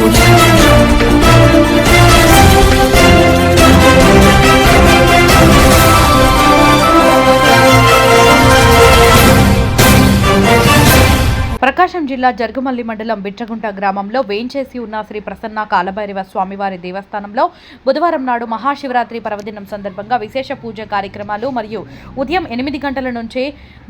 我愿。ప్రకాశం జిల్లా జరుగుమల్లి మండలం బిట్రగుంట గ్రామంలో వేంచేసి ఉన్న శ్రీ ప్రసన్న కాలభైరవ స్వామివారి దేవస్థానంలో బుధవారం నాడు మహాశివరాత్రి పర్వదినం సందర్భంగా విశేష పూజ కార్యక్రమాలు మరియు ఉదయం ఎనిమిది గంటల నుంచే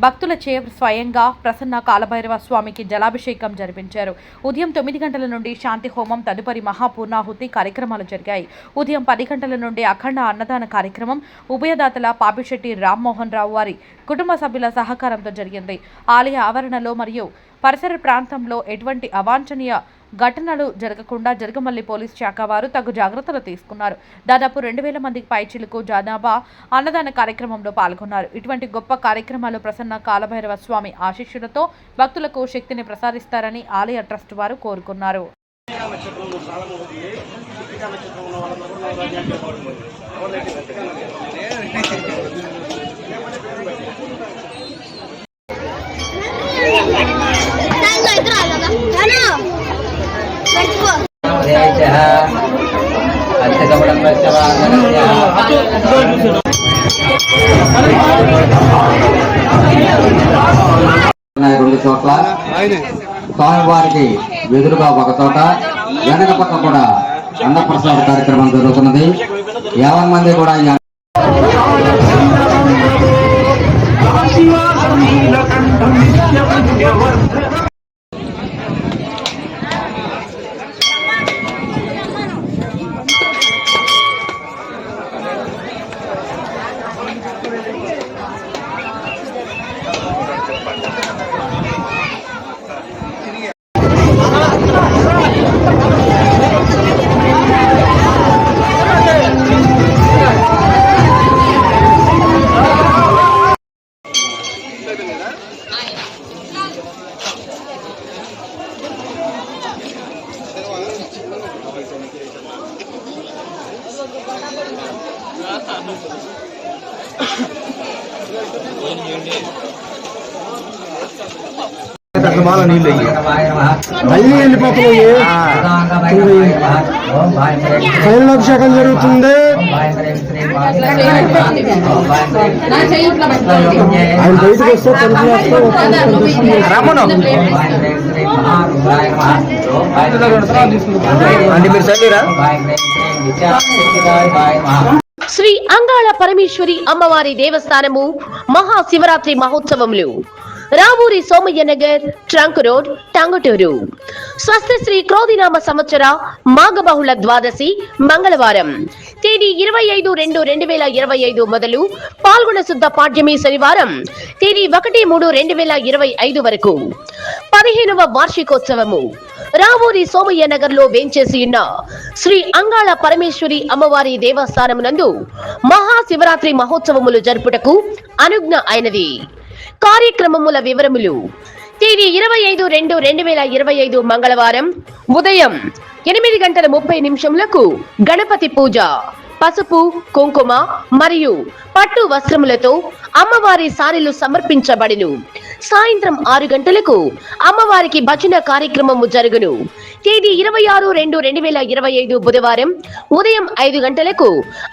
భక్తులచే స్వయంగా ప్రసన్న కాలభైరవ స్వామికి జలాభిషేకం జరిపించారు. ఉదయం తొమ్మిది గంటల నుండి శాంతి హోమం తదుపరి మహాపూర్ణాహుతి కార్యక్రమాలు జరిగాయి. ఉదయం పది గంటల నుండి అఖండ అన్నదాన కార్యక్రమం ఉభయదాతల పాపిశెట్టి రామ్మోహన్ రావు వారి కుటుంబ సభ్యుల సహకారంతో జరిగింది. ఆలయ ఆవరణలో మరియు పరిసర ప్రాంతంలో ఎటువంటి అవాంఛనీయ ఘటనలు జరగకుండా జరగమల్లి పోలీస్ శాఖ వారు తగు జాగ్రత్తలు తీసుకున్నారు. దాదాపు రెండు వేల మందికి పైచిలకు జనాభా అన్నదాన కార్యక్రమంలో పాల్గొన్నారు. ఇటువంటి గొప్ప కార్యక్రమాలు ప్రసన్న కాలభైరవ స్వామి ఆశీస్సులతో భక్తులకు శక్తిని ప్రసాదిస్తారని ఆలయ ట్రస్ట్ వారు కోరుకున్నారు. దాంట్లో మర్చిపో రెండు చోట్ల స్వామివారికి ఎదురుగా ఒక చోట వెనక పక్క కూడా అన్నప్రసాద కార్యక్రమం జరుగుతున్నది. యాభై మంది కూడా when you need. ఈ మళ్ళీ వెళ్ళిపోతున్నాయి. తైలాభిషేకం జరుగుతుంది. ఆయన బయటకు వస్తే తలుపు అంటే మీరు చదివిరా? శ్రీ అంగాళ పరమేశ్వరి అమ్మవారి దేవస్థానము Mahashivratri మహోత్సవములు. Ravuri Somaiah Nagar trunk road Tanguturu. స్వస్తి శ్రీ క్రోధినామ సంవత్సర మాఘబహుళ ద్వాదశి మంగళవారం. తేదీ ఇరవై ఐదు రెండు రెండు వేల ఇరవై ఐదు మొదలు పాల్గొన శుద్ధ పాడ్యమి శనివారం. తేదీ ఒకటి మూడు రెండు వేల ఇరవై ఐదు వరకు. పదిహేనవ వార్షికోత్సవము. రావూరి సోమయ్య నగర్లో వేంచేసి ఉన్న శ్రీ అంగాళ పరమేశ్వరి అమ్మవారి దేవస్థానమునందు మహాశివరాత్రి మహోత్సవములు జరుపుటకు అనుజ్ఞ అయినది. కార్యక్రమముల వివరములు. తేదీ ఇరవై ఐదు రెండు రెండు వేల ఇరవై ఐదు మంగళవారం ఉదయం ఎనిమిది గంటల ముప్పై నిమిషములకు గణపతి పూజ. పసుపు కుంకుమ మరియు పట్టు వస్త్రములతో అమ్మవారి సారీలు సమర్పించబడును. సాయంత్రం ఆరు గంటలకు అమ్మవారికి భజన కార్యక్రమము జరుగును. తేదీ ఇరవై ఆరు రెండు రెండు వేల ఇరవై ఐదు బుధవారం ఉదయం ఐదు గంటలకు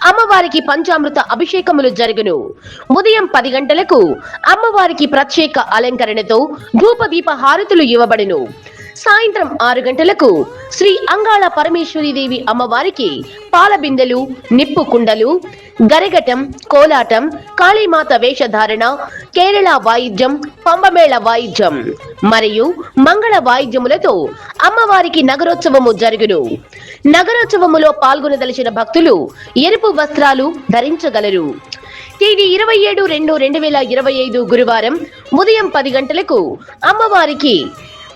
అమ్మవారికి పంచామృత అభిషేకములు జరుగును. ఉదయం పది గంటలకు అమ్మవారికి ప్రత్యేక అలంకరణతో ధూపదీప హారతులు ఇవ్వబడును. సాయంత్రం ఆరు గంటలకు శ్రీ అంగాళ పరమేశ్వరీదేవి అమ్మవారికి పాలబిందెలు నిప్పు కుండలు గరగటం కోలాటం కాళీమాత వేషధారణ కేరళ వాయిద్యం పంబమేళ వాయిద్యం మరియు మంగళ వాయిద్యములతో అమ్మవారికి నగరోత్సవము జరుగును. నగరోత్సవములో పాల్గొనదలిచిన భక్తులు ఎరుపు వస్త్రాలు ధరించగలరు. తేదీ ఇరవై ఏడు రెండు రెండు వేల ఇరవై ఐదు గురువారం ఉదయం పది గంటలకు అమ్మవారికి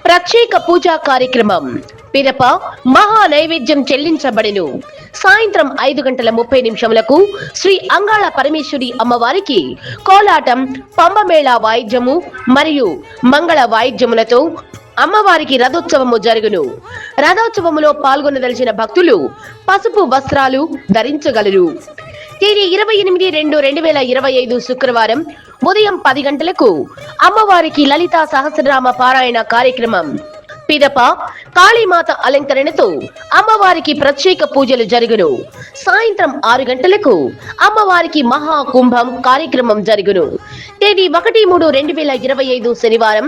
ప్రత్యేక పూజా కార్యక్రమం. పిదప మహా నైవేద్యం చెల్లించబడిను. సాయంత్రం ఐదు గంటల ముప్పై నిమిషములకు శ్రీ అంగాళ పరమేశ్వరి అమ్మవారికి కోలాటం పంబమేళ వాయిద్యము మరియు మంగళ వాయిద్యములతో అమ్మవారికి రథోత్సవము జరుగును. రథోత్సవములో పాల్గొనదలిచిన భక్తులు పసుపు వస్త్రాలు ధరించగలరు. తేదీ ఇరవై ఎనిమిది రెండు రెండు వేల ఇరవై ఐదు శుక్రవారం ఉదయం పది గంటలకు అమ్మవారికి లలితా సహస్రనామ పారాయణ కార్యక్రమం. పిదప కాళీమాత అలంకరణతో అమ్మవారికి ప్రత్యేక పూజలు జరుగును. సాయంత్రం ఆరు గంటలకు అమ్మవారికి మహా కుంభం కార్యక్రమం జరుగును. తేదీ ఒకటి మూడు రెండు వేల ఇరవై ఐదు శనివారం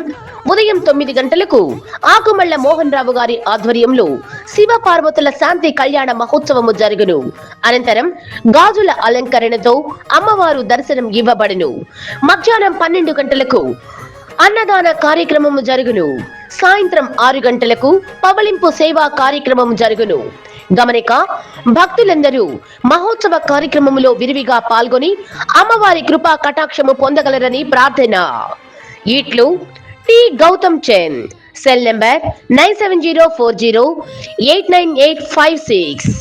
ఉదయం తొమ్మిది గంటలకు ఆకుమళ్ళ మోహన్ రావు గారి ఆధ్వర్యంలో శివ పార్వతుల శాంతి కళ్యాణ మహోత్సవము జరుగును. అనంతరం గాజుల అలంకరణతో అమ్మవారు దర్శనం ఇవ్వబడును. మధ్యాహ్నం పన్నెండు గంటలకు అన్నదాన కార్యక్రమము జరుగును. సాయంత్రం ఆరు గంటలకు పవలింపు సేవా కార్యక్రమం జరుగును. గమనిక భక్తులందరూ మహోత్సవ కార్యక్రమములో విరివిగా పాల్గొని అమ్మవారి కృపా కటాక్షము పొందగలరని ప్రార్థన. ఇట్లు T Gautam Chand cell number nine seven zero four zero eight nine eight five six.